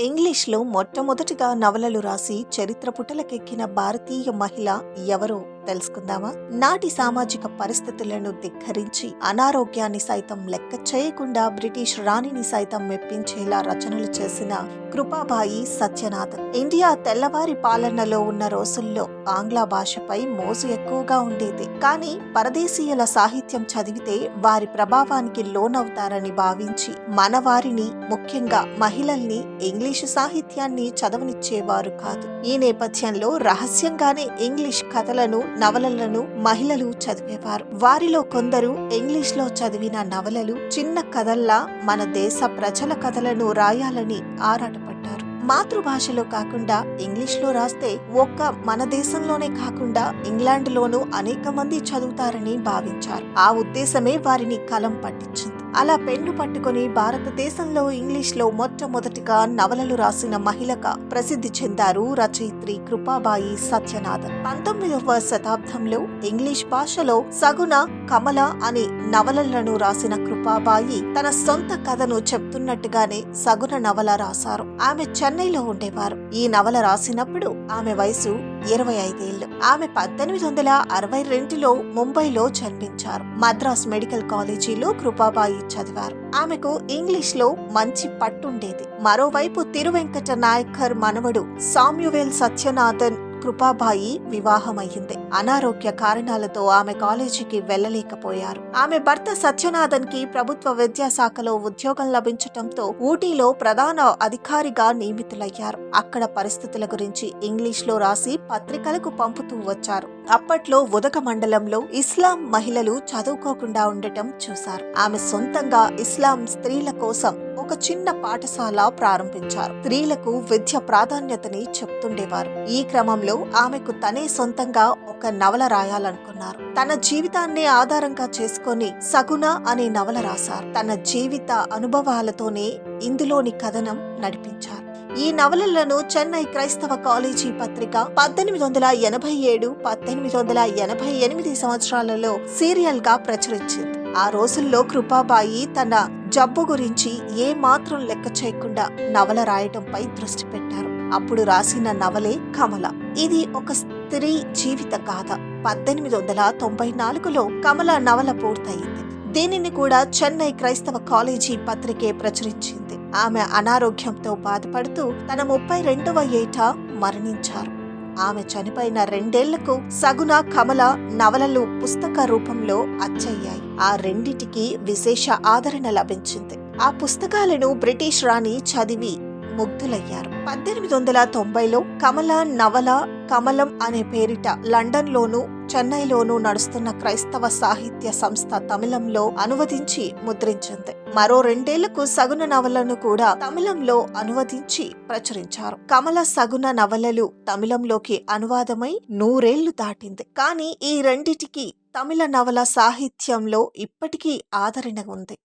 ఇంగ్లీష్లో మొట్టమొదటిగా నవలలు రాసి చరిత్ర పుటలకెక్కిన భారతీయ మహిళ ఎవరో? తెలుసుకుందామా? నాటి సామాజిక పరిస్థితులను ధిక్కరించి అనారోగ్యాన్ని సైతం లెక్క చేయకుండా బ్రిటిష్ రాణిని సైతం మెప్పించేలా రచనలు చేసిన కృపాబాయి సత్యనాథ్. ఇండియా తెల్లవారి పాలనలో ఉన్న రోజుల్లో ఆంగ్ల భాషపై మోజు ఎక్కువగా ఉండేది. కానీ పరదేశీయుల సాహిత్యం చదివితే వారి ప్రభావానికి లోనవుతారని భావించి మన వారిని ముఖ్యంగా మహిళల్ని ఇంగ్లీషు సాహిత్యాన్ని చదవనిచ్చేవారు కాదు. ఈ నేపథ్యంలో రహస్యంగానే ఇంగ్లీష్ కథలను నవలలను మహిళలు చదివేవారు. వారిలో కొందరు ఇంగ్లీష్లో చదివిన నవలలు చిన్న కథల్లా మన దేశ ప్రజల కథలను రాయాలని ఆరాటపడ్డారు. మాతృభాషలో కాకుండా ఇంగ్లీష్లో రాస్తే ఒక్క మన దేశంలోనే కాకుండా ఇంగ్లాండ్లోనూ అనేక మంది చదువుతారని భావించారు. ఆ ఉద్దేశమే వారిని కలం పట్టించింది. అలా పెన్ను పట్టుకుని భారతదేశంలో ఇంగ్లీష్లో మొట్టమొదటిగా నవలలు రాసిన మహిళగా ప్రసిద్ధి చెందారు రచయిత్రి కృపాబాయి సత్యనాథన్. పంతొమ్మిదవ శతాబ్దంలో ఇంగ్లీష్ భాషలో సగుణ కమల అనే నవలలను రాసిన కృపాబాయి తన సొంత కథను చెప్తున్నట్టుగానే సగుణ నవల రాశారు. ఆమె చెన్నైలో ఉండేవారు. ఈ నవల రాసినప్పుడు ఆమె వయసు ఇరవై ఐదేళ్ళు ఆమె పద్దెనిమిది వందల అరవై రెండులో ముంబైలో జన్మించారు. మద్రాస్ మెడికల్ కాలేజీలో కృపాబాయి చదివారు. ఆమెకు ఇంగ్లీష్లో మంచి పట్టుండేది. మరోవైపు తిరువెంకట నాయకర్ మనవడు సామ్యువేల్ సత్యనాథన్ కృపాబాయి వివాహమయ్యింది. అనారోగ్య కారణాలతో ఆమె కాలేజీకి వెళ్ళలేకపోయారు ఆమె భర్త సత్యనాథన్కి ప్రభుత్వ విద్యాశాఖలో ఉద్యోగం లభించటంతో ఊటీలో ప్రధాన అధికారిగా నియమితులయ్యారు. అక్కడ పరిస్థితుల గురించి ఇంగ్లీష్లో రాసి పత్రికలకు పంపుతూ వచ్చారు. అప్పట్లో ఉదక మండలంలో ఇస్లాం మహిళలు చదువుకోకుండా ఉండటం చూశారు. ఆమె సొంతంగా ఇస్లాం స్త్రీల కోసం ఒక చిన్న పాఠశాల ప్రారంభించారు. స్త్రీలకు విద్య ప్రాధాన్యతని చెప్తుండేవారు. ఈ క్రమంలో ఆమెకు తనే సొంతంగా ఒక నవల రాయాలనుకున్నారు. తన జీవితాన్ని ఆధారంగా చేసుకొని సగుణ అనే నవల రాశారు. తన జీవిత అనుభవాలతోనే ఇందులోని కథనం నడిపించారు. ఈ నవలలను చెన్నై క్రైస్తవ కాలేజీ పత్రిక పద్దెనిమిది వందల ఎనభై ఏడు పద్దెనిమిది వందల ఎనభై ఎనిమిది సంవత్సరాలలో సీరియల్గా ప్రచురించింది. ఆ రోజుల్లో కృపాబాయి తన జబ్బు గురించి ఏ మాత్రం లెక్క చేయకుండా నవల రాయటంపై దృష్టి పెట్టారు. అప్పుడు రాసిన నవలే కమల. ఇది ఒక స్త్రీ జీవిత గాథ. పద్దెనిమిది వందల తొంభై నాలుగులో కమల నవల పూర్తయింది. దీనిని కూడా చెన్నై క్రైస్తవ కాలేజీ పత్రికే ప్రచురించింది. ఆమె అనారోగ్యంతో బాధపడుతూ తన ముప్పై రెండవ ఏట మరణించారు. ఆమె చనిపోయిన రెండేళ్ళకు సగుణ కమల నవలలు పుస్తక రూపంలో అచ్చయ్యాయి. ఆ రెండిటికి విశేష ఆదరణ లభించింది. ఆ పుస్తకాలను బ్రిటిష్ రాణి చదివి ముగ్ధులయ్యారు. పద్దెనిమిది వందల తొంభైలో కమల నవల కమలం అనే పేరిట లండన్లోను చెన్నైలోనూ నడుస్తున్న క్రైస్తవ సాహిత్య సంస్థ తమిళంలో అనువదించి ముద్రించింది. మరో రెండేళ్ళకు సగుణ నవలను కూడా తమిళంలో అనువదించి ప్రచురించారు. కమల సగుణ నవలలు తమిళంలోకి అనువాదమై నూరేళ్ళు దాటింది. కానీ ఈ రెండిటికి తమిళ నవల సాహిత్యంలో ఇప్పటికీ ఆదరణ ఉంది.